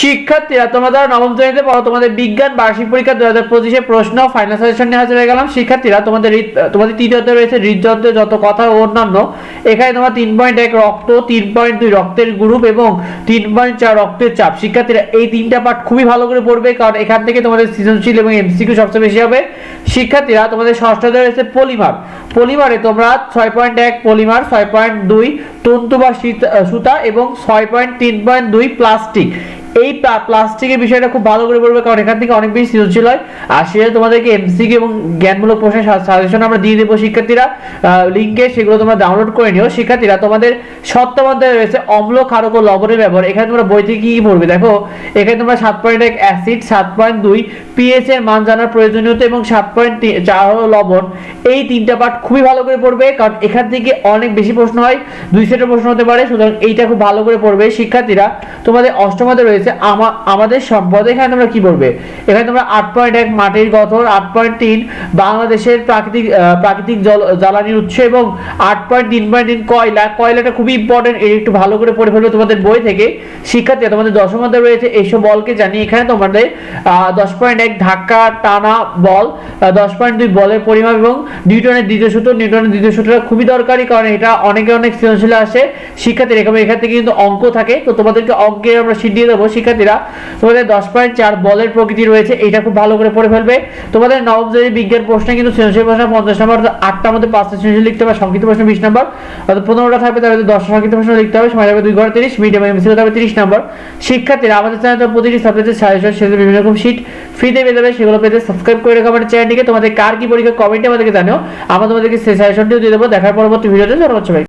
শিক্ষার্থীরা, তোমরা নবম শ্রেণীতে পড়ো, তোমাদের বিজ্ঞান, বার্ষিক পরীক্ষা দু হাজার পঁচিশে প্রশ্ন ফাইনাল সাজেশন নিয়ে হাজির হয়ে গেলাম। শিক্ষার্থীরা, তোমাদের তোমাদের তৃতীয়তে রয়েছে হৃদযন্ত্রের যত কথা ও অন্যান্য। এখানে তোমার তিন পয়েন্ট এক রক্ত, তিন পয়েন্ট দুই রক্তের গ্রুপ এবং তিন পয়েন্ট চার রক্তের চাপ। শিক্ষার্থীরা, এই তিনটা পার্ট খুবই ভালো করে পড়বে, কারণ এখান থেকে তোমাদের সৃজনশীল এবং এমসিকিউ সবচেয়ে বেশি হবে। শিক্ষার্থীরা, তোমাদের ষষ্ঠতে রয়েছে পলিমার। পলিমারে তোমরা ছয় পয়েন্ট এক পলিমার, ছয় পয়েন্ট দুই তন্তু বা সুতা এবং ছয় পয়েন্ট তিন পয়েন্ট দুই প্লাস্টিক। এই প্লা- প্লাস্টিকের বিষয়টা খুব ভালো করে পড়বে কারণ এখান থেকে অনেক বেশি সৃজনশীল হয়। আর সেটা তোমাদেরকে এমসিকিউ এবং জ্ঞানমূলক প্রশ্নের সাজেশন আমরা দিয়ে দেবো শিক্ষার্থীরা। লিঙ্কে সেগুলো তোমরা ডাউনলোড করে নিও। শিক্ষার্থীরা, তোমাদের সপ্তম অধ্যায়ে রয়েছে অম্ল, ক্ষারক ও লবণের ব্যবহার। এখানে তোমরা বই থেকে কি কি পড়বে? দেখো, এখানে তোমরা সাত পয়েন্ট এক অ্যাসিড সাত পয়েন্ট দুই পিএইচ এর মান জানার প্রয়োজনীয়তা এবং সাত পয়েন্ট চার হলো লবণ। এই তিনটা পার্ট খুবই ভালো করে পড়বে, কারণ এখান থেকে অনেক বেশি প্রশ্ন হয়। দুই সেটের প্রশ্ন হতে পারে, সুতরাং এইটা খুব ভালো করে পড়বে। শিক্ষার্থীরা, তোমাদের অষ্টমতে রয়েছে আমা- আমাদের সম্পদ এখানে তোমরা কি পড়বে এখানে তোমরা আট পয়েন্ট এক মাটির গঠন, আট পয়েন্ট তিন বাংলাদেশের প্রাকৃতিক প্রাকৃতিক জল, জ্বালানির উৎস এবং আট পয়েন্ট তিন পয়েন্ট তিন কয়লা। কয়লাটা খুবই ইম্পর্টেন্ট এর একটু ভালো করে পড়ে ফেলবে তোমাদের বই থেকে। শিক্ষার্থী, তোমাদের দশমতে রয়েছে এইসব বলকে জানি এখানে তোমাদের দশ পয়েন্ট এক ধাক্কা টানা বল দশ পয়েন্ট দুই বলের পরিমাপ এবং নিউটনের দ্বিতীয় সূত্র, নিউটনের দ্বিতীয় সূত্রটা খুবই দরকারি কারণ এটা অনেকে অনেক সৃজনশীল আসে। শিক্ষার্থীরা এখানে এখান থেকে কিন্তু অঙ্ক থাকে। তো তোমাদেরকে অঙ্কের আমরা শিট দিয়ে দেবো। শিক্ষার্থীরা, তোমাদের দশ পয়েন্ট চার বলের প্রকৃতি রয়েছে এটা খুব ভালো করে পড়ে ফেলবে। তোমাদের নবম শ্রেণির বিজ্ঞান প্রশ্নে কিন্তু সৃজনশীল প্রশ্ন পঞ্চাশ নম্বর আটটার মধ্যে পাঁচটা সৃজনশীল লিখতে হবে, সংক্ষিপ্ত প্রশ্ন বিশ নম্বর। অর্থাৎ পনেরোটা থাকবে, তাহলে দশটা সংক্ষিপ্ত প্রশ্ন লিখতে হবে, সময় লাগবে দুই ঘণ্টা তিরিশ মিডিয়াম এমসি হতে হবে তিরিশ নম্বর। শিক্ষার্থীরা, আমাদের চ্যানেলে প্রতিটি সাবজেক্টের সাজেশন সেগুলো বিভিন্ন রকম শিট ফ্রিতে পেয়ে যাবে, সেগুলো পেতে সাবস্ক্রাইব করে রাখো আমাদের চ্যানেলটিকে তোমাদের কার কি পরীক্ষা কমেন্টে আমাদেরকে জানিও। আমরা তোমাদেরকে সেই সাজেশনটিও দিয়ে দেবো, দেখার পরবর্তী ভিডিওতে ধন্যবাদ সবাই